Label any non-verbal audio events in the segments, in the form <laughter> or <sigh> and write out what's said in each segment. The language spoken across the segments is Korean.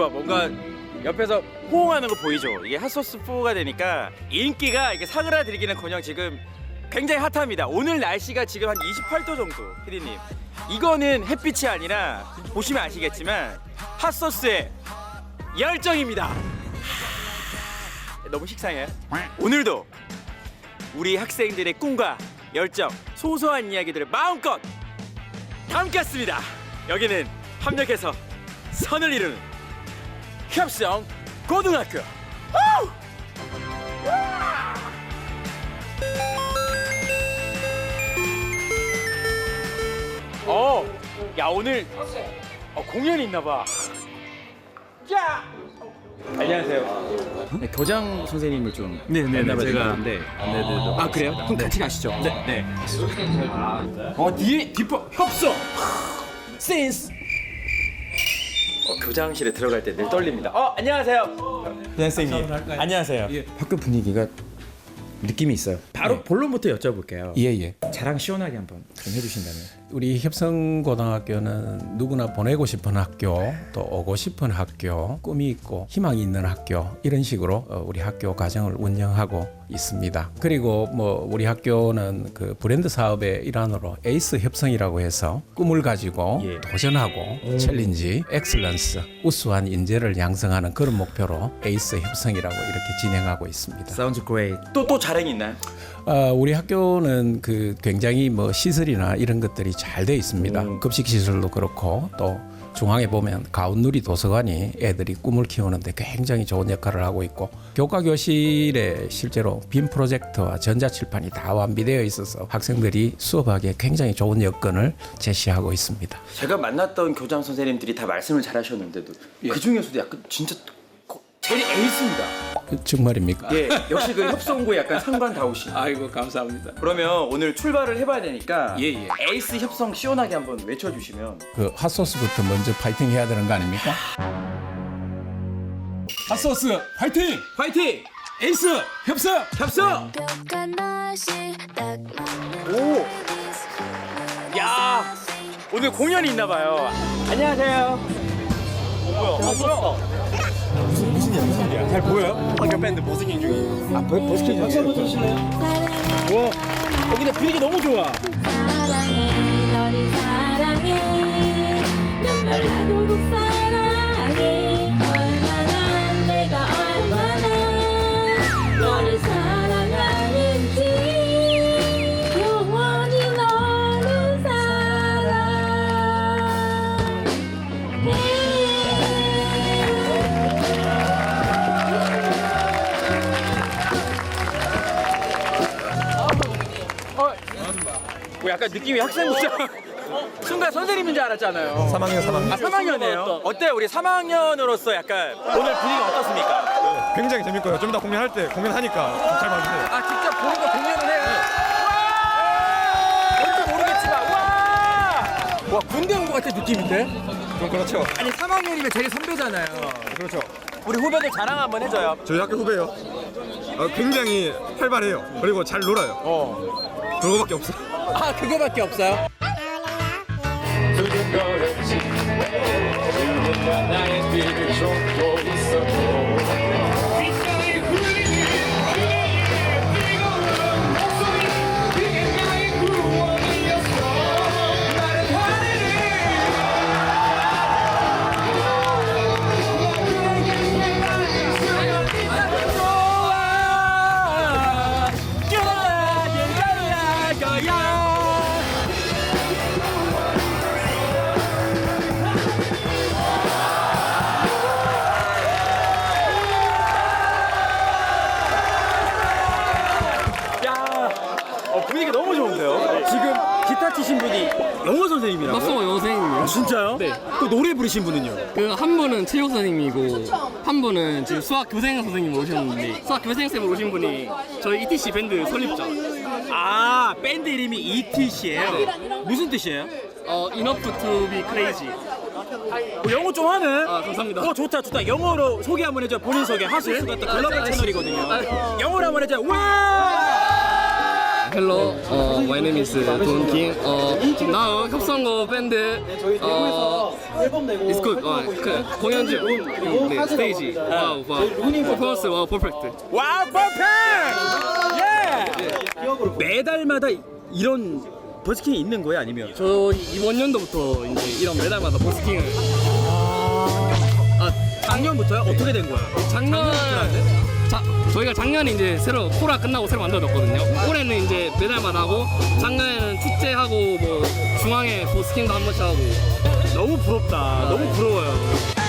봐 뭔가 옆에서 호응하는 거 보이죠? 이게 핫소스 4가 되니까 인기가 이게 사그라들기는커녕 지금 굉장히 핫합니다. 오늘 날씨가 지금 한 28도 정도, 피디님. 이거는 햇빛이 아니라 보시면 아시겠지만 핫소스의 열정입니다. 하, 너무 식상해요. 오늘도 우리 학생들의 꿈과 열정, 소소한 이야기들을 마음껏 담겠습니다. 여기는 합력해서 선을 이루는 협성 고등학교. 우! 어, 야 오늘 어, 공연이 있나 봐. 야! 안녕하세요. 네, 교장 선생님을 좀 네네네, 만나봐야 제가 되는데. 안내드리도록 아 그래요? 그럼 같이 가시죠. 네. 네. 어 뒤에 뒷법 협성. 센스. 어, 교장실에 들어갈 때 늘 떨립니다. 어 안녕하세요. 선생님. 안녕하세요. 학교 분위기가 느낌이 있어요. 바로 본론부터 여쭤볼게요. 예예. 자랑 시원하게 한번 좀 해주신다면. 우리 협성고등학교는 누구나 보내고 싶은 학교, 또 오고 싶은 학교, 꿈이 있고 희망이 있는 학교 이런 식으로 어, 우리 학교 과정을 운영하고 있습니다. 그리고 뭐 우리 학교는 그 브랜드 사업의 일환으로 에이스 협성이라고 해서 꿈을 가지고 예. 도전하고 챌린지, 엑셀런스, 우수한 인재를 양성하는 그런 목표로 에이스 협성이라고 이렇게 진행하고 있습니다. 사운드 그레이. 또또 자랑이 있나요? 어, 우리 학교는 그 굉장히 뭐 시설이나 이런 것들이 잘 돼 있습니다. 급식 시설도 그렇고 또 중앙에 보면 가운누리 도서관이 애들이 꿈을 키우는데 굉장히 좋은 역할을 하고 있고 교과 교실에 실제로 빔 프로젝터와 전자칠판이 다 완비되어 있어서 학생들이 수업하기에 굉장히 좋은 여건을 제시하고 있습니다. 제가 만났던 교장 선생님들이 다 말씀을 잘하셨는데도 그 중에서도 약간 진짜 거- 제일 에이스입니다. 그 정말입니까? 예, 역시 그 협성고에 약간 상관 다우신. 아이고 감사합니다. 그러면 오늘 출발을 해봐야 되니까 예, 예. 에이스 협성 시원하게 한번 외쳐주시면 그 핫소스부터 먼저 파이팅 해야 되는 거 아닙니까? 핫소스 파이팅! 파이팅! 에이스 협성! 협성! 오! 야! 오늘 공연이 있나 봐요. 안녕하세요. 뭐야? 아, 뭐야? 무슨 무슨? 잘 보여요? 학교 밴드 버스킹 중이에요. 아, 버, 버스킹 중이에요. 박수 한번 쳐주실래요? 와, 어, 근데 분위기 너무 좋아. 사랑해 너를 사랑해 눈물 나도록 사랑해 약간 느낌이 학생부장. 순간 선생님인 줄 알았잖아요. 3학년 3학년 아, 3학년이에요? 어때요? 우리 3학년으로서 약간 오늘 분위기 어떻습니까? 굉장히 재밌고요 좀 이따 공연할 때 공연하니까 잘 봐주세요 아, 직접 보는 거 공연을 해요? 와! 뭔지 모르겠지만, 와! 와, 군대 온 것 같은 느낌인데? 좀 그렇죠 아니, 3학년이면 제일 선배잖아요. 그렇죠 우리 후배들 자랑 한번 해줘요. 저희 학교 후배요 어, 굉장히 활발해요 그리고 잘 놀아요 어. 그거밖에 없어요 아, 그거밖에 없어요? 야, 또 노래 부르신 분은요? 그 한 분은 체육 선생님이고 한 분은 지금 수학 교생 선생님 오셨는데 수학 교생 쌤 오신 분이 저희 ETC 밴드 설립자. 아, 밴드 이름이 ETC예요. 무슨 뜻이에요? 어 Enough to be crazy. 어, 영어 좀 하네. 아 감사합니다. 어 좋다 좋다 영어로 소개 한번 해줘 본인 소개 하수수가 또 글로벌 아, 채널이거든요 아, 영어로 한번 해줘 와 Hello, uh, my name is Don Kim. Uh, now 협성고 밴드 uh, is good. Uh, 그, 공연 중 음, 네, 스테이지. 와우, 와우. 퍼포먼스 와우, 퍼펙트. 와 퍼펙트! 예! 매달마다 이런 버스킹이 있는 거예요 아니면? 저 이번 연도부터 이제 이런 매달마다 버스킹을 아 작년부터요? 어떻게 된 거예요? 작년 자, 저희가 작년에 이제 새로 코라 끝나고 새로 만들어졌거든요. 올해는 이제 매달마다 하고 작년에는 축제하고 뭐 중앙에 버스킹도 한 번씩 하고 너무 부럽다. 너무 부러워요.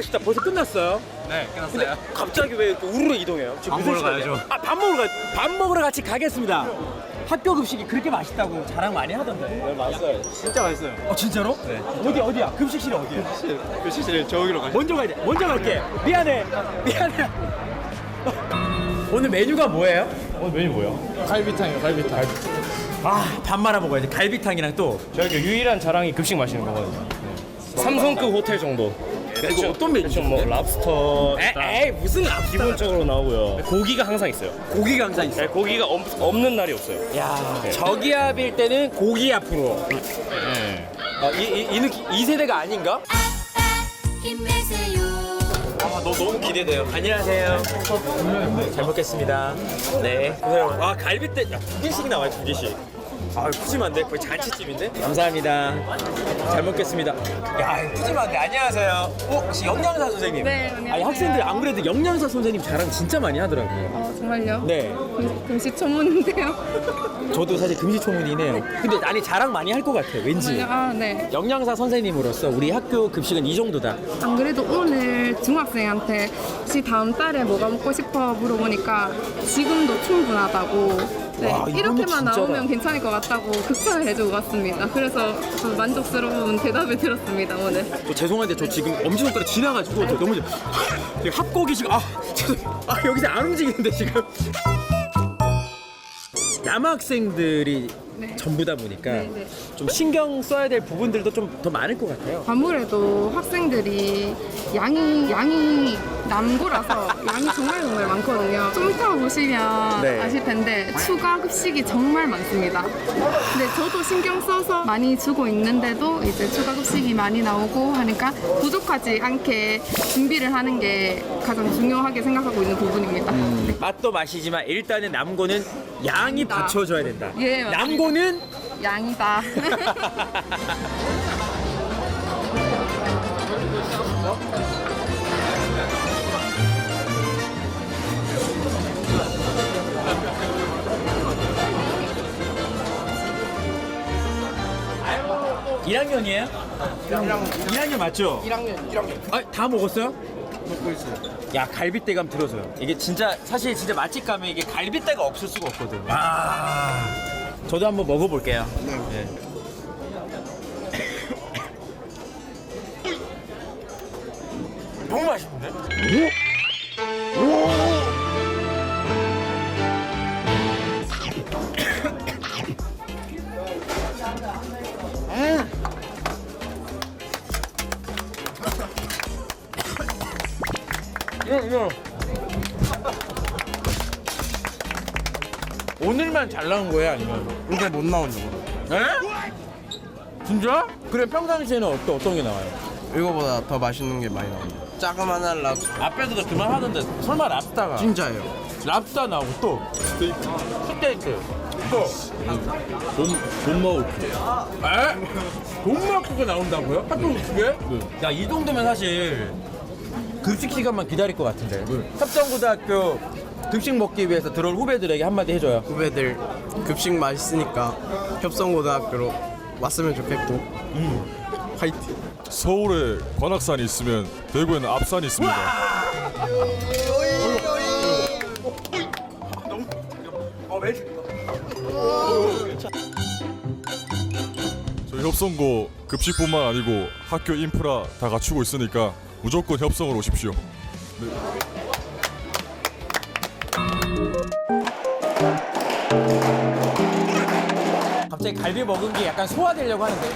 아 아쉽다. 벌써 끝났어요. 네, 끝났어요. 갑자기 왜 이렇게 우르르 이동해요? 지금 밥 무슨 먹으러 시간이에요? 가야죠. 아, 밥 먹으러 가. 밥 먹으러 같이 가겠습니다. 학교 급식이 그렇게 맛있다고 자랑 많이 하던데. 네, 맛있어요. 진짜 맛있어요. 어 진짜로? 네. 어디 어디야? 급식실이 어디야? 그 시절 저기로 가시죠. 먼저 가야 돼. 먼저 갈게. 미안해. 미안해. <laughs> 오늘 메뉴가 뭐예요? 오늘 메뉴 뭐야? 갈비탕이요, 갈비탕. 아, 밥 말아 먹어야지. 갈비탕이랑 또. 저희가 유일한 자랑이 급식 마시는 거거든요. 삼성급 호텔 정도. 이거 어떤 메뉴죠? 뭐 랍스터 에, 에이 무슨 랍스터 기본적으로 나오고요. 고기가 항상 있어요. 고기가 항상 있어. 네, 고기가 없, 없는 날이 없어요. 야, 저기압일 때는 고기 앞으로. 네. 아, 이, 이, 이, 느낌, 이 세대가 아닌가? 힘내세요 아, 너 너무 기대돼요. 안녕하세요. 잘 먹겠습니다. 네. 와, 갈비뼈 야, 두 개씩 나와요, 두 개씩. 아, 푸짐한데 거의 잔치집인데? 감사합니다. 잘 먹겠습니다. 야, 이거 푸짐한데. 안녕하세요. 어, 혹시 영양사 선생님? 네, 안녕하세요. 아니, 학생들이 안 그래도 영양사 선생님 자랑 진짜 많이 하더라고요. 어, 정말요? 네. 금, 금시초문인데요. <laughs> 저도 사실 금시초문이네요. 근데 아니 자랑 많이 할 것 같아요. 왠지. 아, 네. 영양사 선생님으로서 우리 학교 급식은 이 정도다. 안 그래도 오늘 중학생한테 혹시 다음 달에 뭐가 먹고 싶어 물어보니까 지금도 충분하다고. 네, 와, 이거는 이렇게만 진짜다. 나오면 괜찮을 것 같다고 극찬을 해주고 갔습니다. 그래서 좀 만족스러운 대답을 들었습니다, 오늘. 저 죄송한데 저 지금 엄지손가락 지나가지고 저 너무 지금 합곡이 지금 아, 죄송- 아 여기서 안 움직이는데 지금. 남학생들이 네. 전부다 보니까 네, 네. 좀 신경 써야 될 부분들도 좀 더 많을 것 같아요. 아무래도 학생들이 양이 양이 남고라서 양이 정말 정말 많거든요. 좀 이따 보시면 네. 아실 텐데 추가 급식이 정말 많습니다. 근데 저도 신경 써서 많이 주고 있는데도 이제 추가 급식이 많이 나오고 하니까 부족하지 않게 준비를 하는 게 가장 중요하게 생각하고 있는 부분입니다. 네. 맛도 맛이지만 일단은 남고는 양이 맞습니다. 받쳐줘야 된다. 예, 맞습니다. 남고는 양이다. <laughs> <laughs> 일학년이에요 1학년 맞죠? 1학년, 1학년. 아, 다 먹었어요? 먹고 있어요. 야, 갈비대감 들어서요. 이게 진짜 사실 진짜 맛집 가면 이게 갈비대가 없을 수가 없거든. 아. 저도 한번 먹어볼게요. 네. <coughs> 너무 맛있는데? 오 늘만 잘 나온 거예요, 아니면? 이게 못 나온 거. 에? 진짜? 그래 평상시에는 어떤 어떤 게 나와요? 이거보다 더 맛있는 게 많이 나옵니다. 자그마한 랍 앞에서도 그만 하던데 설마 랍스타가 진짜예요. 랍스타 나오고 또 스테이크 스테이크 또돈 먹을게 에? 돈 먹고 나온다고요? 학교 그게? 야이 정도면 사실 급식 시간만 기다릴 것 같은데 협정고등학교 급식 먹기 위해서 들어올 후배들에게 한마디 해줘요 후배들 급식 맛있으니까 협성고등학교로 왔으면 좋겠고 화이팅. 서울에 관악산이 있으면 대구에는 앞산이 있습니다. 저희 협성고 급식뿐만 아니고 학교 인프라 다 갖추고 있으니까 무조건 협성으로 오십시오. 갑자기 갈비 먹은 게 약간 소화되려고 하는데.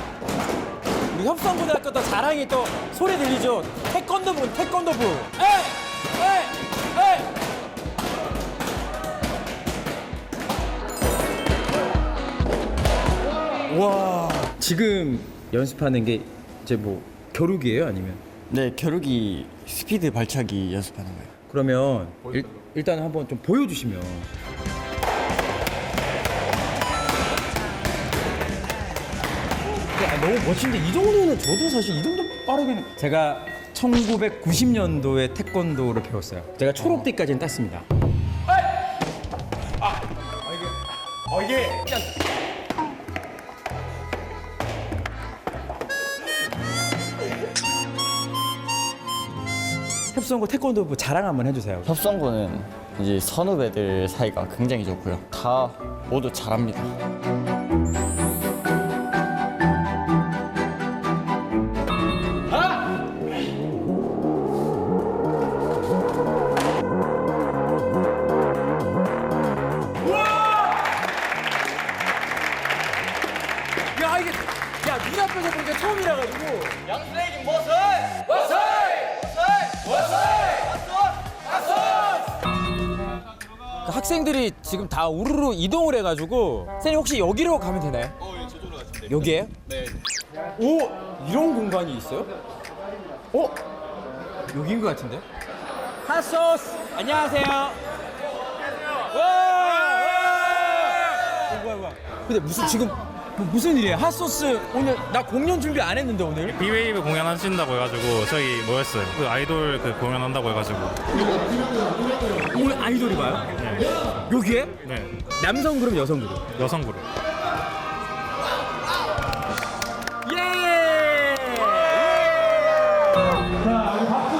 우리 협성고등학교 또 자랑이 또 소리 들리죠? 태권도부 태권도부. 에이 와 지금 연습하는 게 이제 뭐 겨루기예요? 아니면 네, 겨루기 스피드 발차기 연습하는 거예요. 그러면 일, 일단 한번 좀 보여주시면 야, 너무 멋진데 이 정도는 저도 사실 이 정도 빠르게는 제가 1990년도에 태권도를 배웠어요. 제가 초록띠까지는 땄습니다. 아, 아 이게, 어 이게 그냥 협성고 태권도부 자랑 한번 해주세요. 협성고는 이제 선후배들 사이가 굉장히 좋고요. 다 모두 잘합니다. 학생들이 지금 다 우르르 이동을 해가지고 선생님 혹시 여기로 가면 되나요? 어, 예, 저쪽으로 가시면 돼요. 여기에요? 네. 오, 이런 공간이 있어요? 어? 여기인 것 같은데? 핫소스 안녕하세요. 와! 와! 어, 뭐야 뭐야? 근데 무슨 지금 뭐 무슨 일이에요? 핫소스 오늘 나 공연 준비 안 했는데 오늘? 비웨이브 공연하신다고 해가지고 저희 모였어요. 그 아이돌 그 공연한다고 해가지고. 오늘 아이돌이 봐요? 여기에? 네. 남성 그룹 여성 그룹? 여성 그룹. 예! 둘,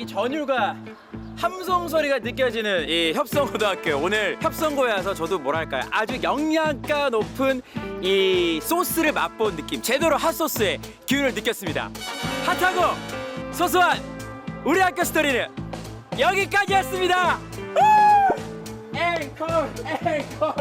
이 전율과 함성 소리가 느껴지는 이 협성고등학교. 오늘 협성고에 와서 저도 뭐랄까요? 아주 영양가 높은 이 소스를 맛본 느낌 제대로 핫소스의 기운을 느꼈습니다. 핫하고 소소한 우리 학교 스토리는 여기까지였습니다. 우! 앵콜 앵콜